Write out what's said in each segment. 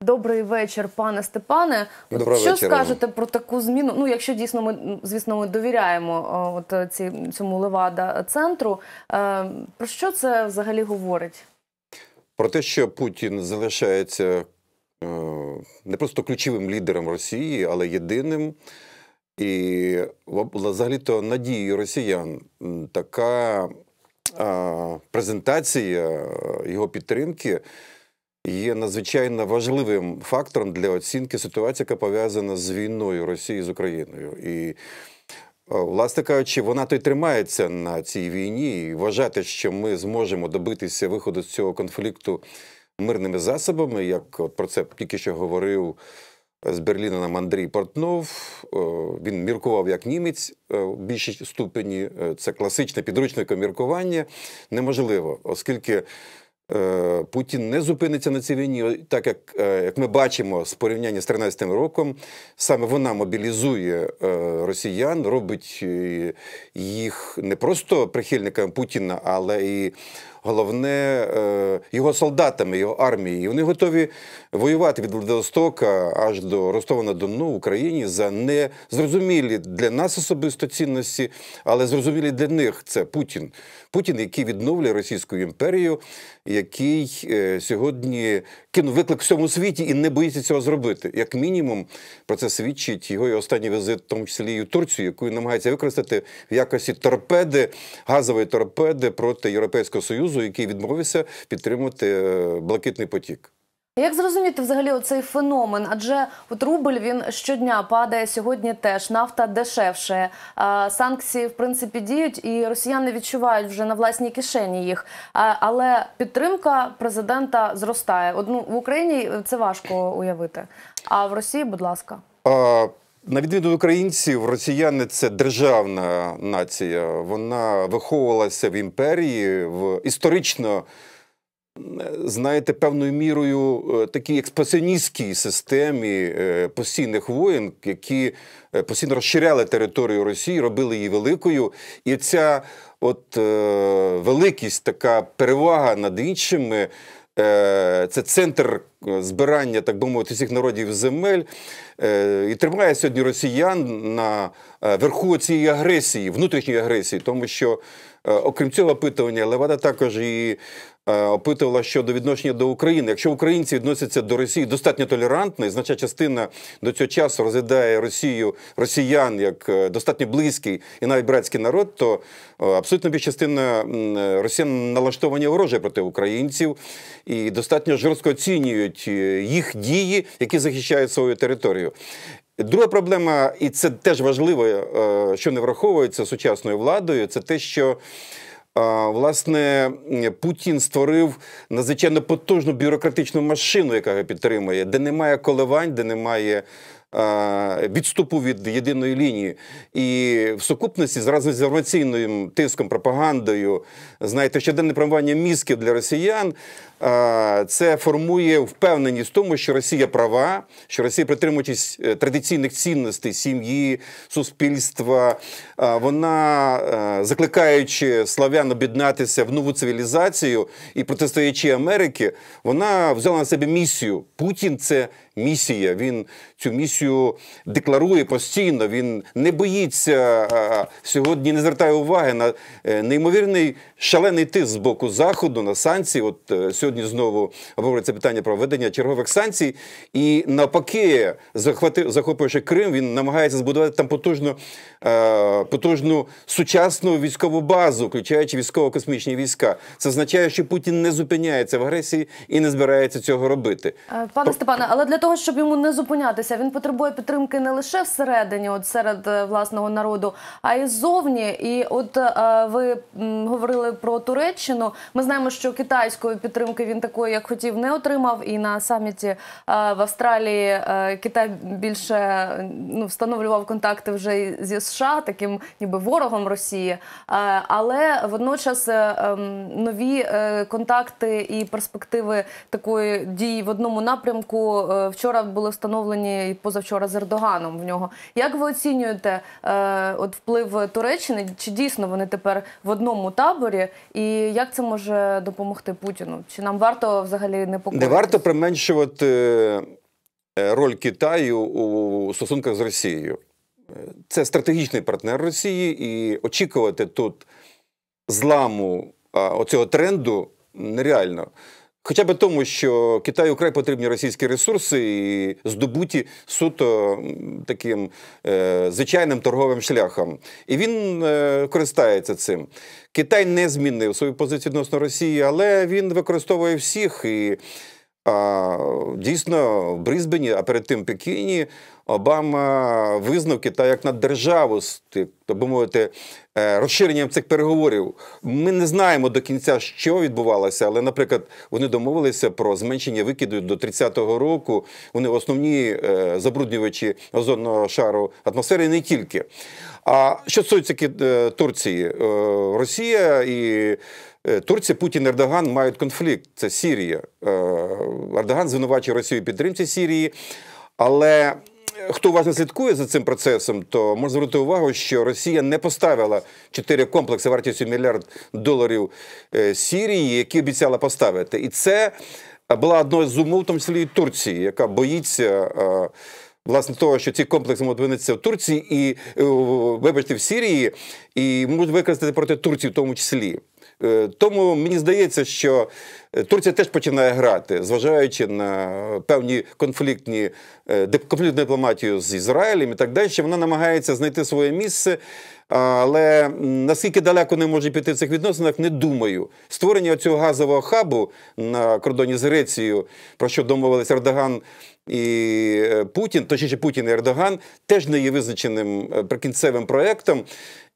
Добрий вечір, пане Степане. Доброго що вечора. скажете про таку зміну? Ну, якщо дійсно ми звісно ми довіряємо от е, ці, цьому Левада центру, е, про що це взагалі говорить? Про те, що Путін залишається е, не просто ключовим лідером Росії, але єдиним. І взагалі-то надією росіян така е, презентація його підтримки є надзвичайно важливим фактором для оцінки ситуації, яка пов'язана з війною Росії з Україною. І, е, власне кажучи, вона то й тримається на цій війні, і вважати, що ми зможемо добитися виходу з цього конфлікту мирними засобами, як от про це тільки що говорив з Берліна нам Андрій Портнов. Е, Він міркував як німець е, в більшій ступені. Е, Це класичне підручне міркування. Неможливо, оскільки е, Путін не зупиниться на цій війні, так як, е, як ми бачимо з порівняння з 13 роком, саме вона мобілізує е, росіян, робить е, їх не просто прихильниками Путіна, але і головне е, його солдатами, його армією. І вони готові воювати від Владивостока аж до Ростова на Дону Україні за незрозумілі для нас особисто цінності, але зрозумілі для них це Путін. Путін, який відновлює Російську імперію, який е, сьогодні кинув виклик всьому світі і не боїться цього зробити. Як мінімум, про це свідчить його і останній візит, в тому числі і у Турцію, яку намагається використати в якості торпеди, газової торпеди проти Європейського Союзу, який відмовився підтримувати е, блакитний потік. Як зрозуміти взагалі оцей феномен? Адже от рубль він щодня падає сьогодні теж. Нафта дешевше. Санкції в принципі діють, і росіяни відчувають вже на власній кишені їх. Але підтримка президента зростає. Одну в Україні це важко уявити. А в Росії, будь ласка. А, на відміну українців, росіяни це державна нація. Вона виховувалася в імперії в історично. Знаєте, певною мірою е, такій експансіоністській системі е, постійних воєн, які е, постійно розширяли територію Росії, робили її великою. І ця от великість, така перевага над іншими, це центр е, збирання, так би мовити, всіх народів земель. Е, І тримає сьогодні росіян на е, верху цієї агресії, внутрішньої агресії, тому що, е, окрім цього опитування, Левада також і е, опитувала щодо відношення до України. Якщо українці відносяться до Росії достатньо толерантно, і значна частина до цього часу розглядає Росію, росіян як е, достатньо близький і навіть братський народ, то е, абсолютно частина е, росіян налаштовані вороже проти українців і достатньо жорстко оцінюють е, їх дії, які захищають свою територію. Друга проблема, і це теж важливо, е, що не враховується сучасною владою, це те, що Власне, Путін створив надзвичайно потужну бюрократичну машину, яка його підтримує, де немає коливань, де немає відступу від єдиної лінії. І в сукупності з інформаційним тиском, пропагандою, знаєте, щоденне промивання мізків для росіян. Це формує впевненість в тому, що Росія права, що Росія, притримуючись е, традиційних цінностей сім'ї, суспільства, вона е, закликаючи славян об'єднатися в нову цивілізацію і протистоячи Америки, вона взяла на себе місію. Путін це місія. Він цю місію декларує постійно. Він не боїться сьогодні, не звертає уваги на е, неймовірний шалений тиск з боку заходу на санкції. От е, сьогодні знову обговорюється питання про введення чергових санкцій. І навпаки, захопивши Крим, він намагається збудувати там потужну, е, потужну сучасну військову базу, включаючи військово-космічні війська. Це означає, що Путін не зупиняється в агресії і не збирається цього робити. Пане Степане, але для того, щоб йому не зупинятися, він потребує підтримки не лише всередині, от серед е, власного народу, а й ззовні. І от е, ви говорили про Туреччину. Ми знаємо, що китайської підтримки він такої, як хотів, не отримав. І на саміті е, в Австралії Китай більше ну, встановлював контакти вже зі США, таким ніби ворогом Росії. Але водночас ем, нові контакти і перспективи такої дії в одному напрямку вчора були встановлені і позавчора з Ердоганом в нього. Як ви оцінюєте е, от вплив Туреччини? Чи дійсно вони тепер в одному таборі? І як це може допомогти Путіну? Чи нам варто взагалі не Не варто применшувати е, роль Китаю у стосунках з Росією. Це стратегічний партнер Росії, і очікувати тут зламу оцього тренду нереально. Хоча б тому, що Китаю край потрібні російські ресурси і здобуті суто таким е, звичайним торговим шляхом. І він е, користається цим. Китай не змінив свою позицію відносно Росії, але він використовує всіх. І дійсно в Брізбені, а перед тим Пекіні, Обама визнав Китай як наддержаву з так би мовити, е, розширенням цих переговорів. Ми не знаємо до кінця, що відбувалося, але, наприклад, вони домовилися про зменшення викиду до 30-го року. Вони основні е, забруднювачі озонного шару атмосфери не тільки. А що стосується е, Турції, Росія і Турція, Путін Ердоган мають конфлікт. Це Сірія. Е, Ердоган звинувачує Росію підтримці Сірії. Але хто уважно слідкує за цим процесом, то може звернути увагу, що Росія не поставила чотири комплекси вартістю мільярд доларів е, Сірії, які обіцяла поставити. І це була одною з умов, в тому числі і Турції, яка боїться. е, Власне, того, що ці комплекси можуть винитися в Турції і, е, вибачте, в Сірії, і можуть використати проти Турції в тому числі. Е, Тому мені здається, що е, Турція теж починає грати, зважаючи на певні конфліктні е, конфліктну дипломатію з Ізраїлем і так далі. Вона намагається знайти своє місце. Але наскільки далеко не може піти в цих відносинах, не думаю. Створення цього газового хабу на кордоні з Грецією, про що домовились Ердоган і е, Путін, точніше Путін і Ердоган, теж не є визначеним е, прикінцевим проектом.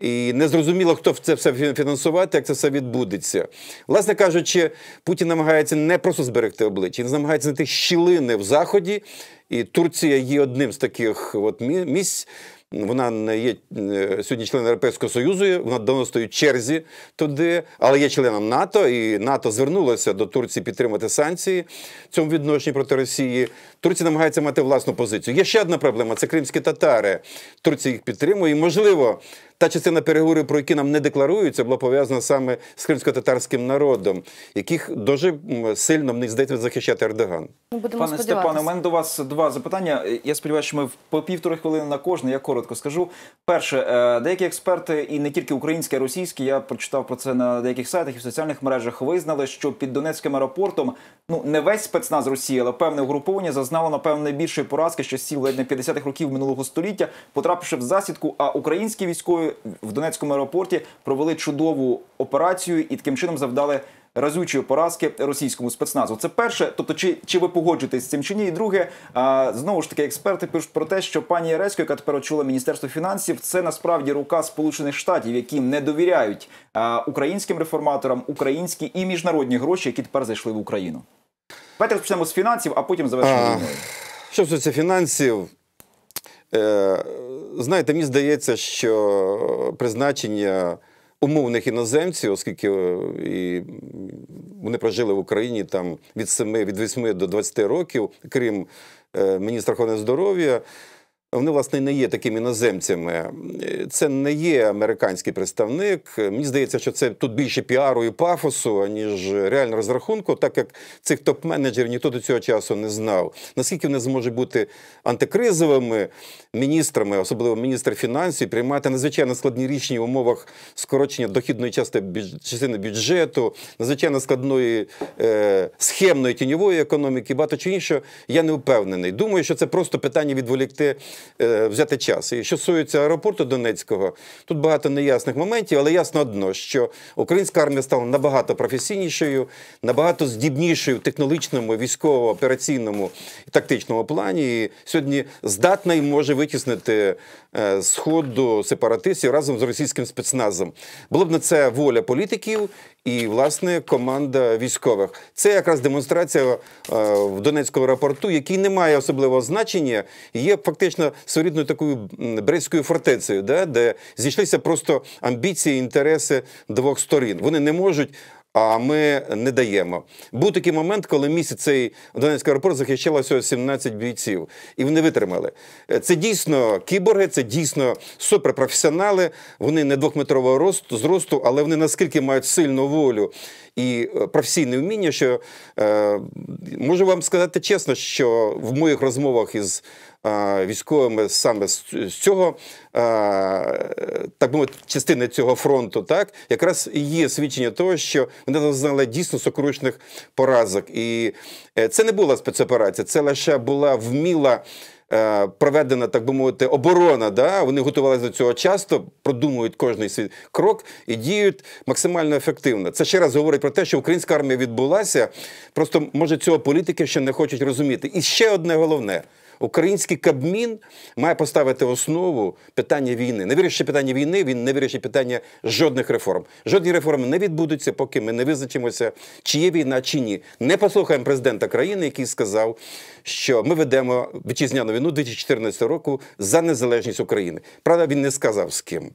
І не зрозуміло, хто це все фінансувати, як це все відбудеться. Власне кажучи, Путін намагається не просто зберегти обличчя, він намагається знайти щілини в Заході, і Турція є одним з таких от місць. Вона не є е, сьогодні членом Європейського Союзу, вона давно стоїть в черзі туди, але є членом НАТО, і НАТО звернулося до Турції підтримати санкції в цьому відношенні проти Росії. Турція намагається мати власну позицію. Є ще одна проблема: це кримські татари. Турція їх підтримує. І, можливо, та частина переговорів, про які нам не декларуються, була пов'язана саме з кримсько-татарським народом, яких дуже сильно мені здається захищати Ердоган. Будемо Пане. Степане, у мене до вас два запитання. Я сподіваюся, що ми в- по півтори хвилини на кожне. Я коротко скажу. Перше, е, деякі експерти, і не тільки українські, а й російські, я прочитав про це на деяких сайтах і в соціальних мережах. Визнали, що під Донецьким аеропортом ну не весь спецназ Росії, але певне угруповання зазнало напевно найбільшої поразки з часів ледь не 50-х років минулого століття, потрапивши в засідку. А українські військові в Донецькому аеропорті провели чудову операцію і таким чином завдали разючої поразки російському спецназу. Це перше. Тобто, чи, чи ви погоджуєтесь з цим чи ні? І друге, а, знову ж таки, експерти пишуть про те, що пані Яресько, яка тепер очолила Міністерство фінансів, це насправді рука Сполучених Штатів, які не довіряють а, українським реформаторам, українські і міжнародні гроші, які тепер зайшли в Україну. Давайте розпочнемо з фінансів, а потім завершимо Що стосується фінансів, е, знаєте, мені здається, що призначення умовних іноземців, оскільки е, і вони прожили в Україні там від 7, від 8 до 20 років, крім е, міністра охорони здоров'я. Вони, власне, не є такими іноземцями. Е, Це не є американський представник. Мені здається, що це тут більше піару і пафосу, аніж реального розрахунку, так як цих топ-менеджерів ніхто до цього часу не знав. Наскільки вони зможуть бути антикризовими міністрами, особливо міністр фінансів, приймати надзвичайно складні рішення в умовах скорочення дохідної частини бюджету, надзвичайно складної е, схемної тіньової економіки, багато чого іншого, я не впевнений. Думаю, що це просто питання відволікти, взяти час. І що стосується аеропорту Донецького, тут багато неясних моментів, але ясно одно, що українська армія стала набагато професійнішою, набагато здібнішою в технологічному, військово-операційному і тактичному плані. І сьогодні здатна і може витіснити е, з ходу сепаратистів разом з російським спецназом. Було б на це воля політиків і, власне, команда військових. Це якраз демонстрація е, в Донецькому аеропорту, який не має особливого значення, є фактично своєрідною такою брестською фортецею, да, де зійшлися просто амбіції, інтереси двох сторін. Вони не можуть А ми не даємо. Був такий момент, коли місяць цей Донецький аеропорт захищало всього 17 бійців, і вони витримали. Е, Це дійсно кіборги, це дійсно суперпрофесіонали. Вони не двохметрового росту зросту, але вони наскільки мають сильну волю і е, професійне вміння, що е, можу вам сказати чесно, що в моїх розмовах із військовими саме з, цього так би мовити, частини цього фронту, так якраз є свідчення того, що вони зазнали дійсно сокрушних поразок. І е, це не була спецоперація, це лише була вміла. е, Проведена, так би мовити, оборона. Да? Вони готувалися до цього часто, продумують кожний свій крок і діють максимально ефективно. Це ще раз говорить про те, що українська армія відбулася. Просто може цього політики ще не хочуть розуміти. І ще одне головне. Український Кабмін має поставити основу питання війни. Не вирішить питання війни, він не вирішить питання жодних реформ. Жодні реформи не відбудуться, поки ми не визначимося, чи є війна, чи ні. Не послухаємо президента країни, який сказав, що ми ведемо вітчизняну війну 2014 року за незалежність України. Правда, він не сказав з ким.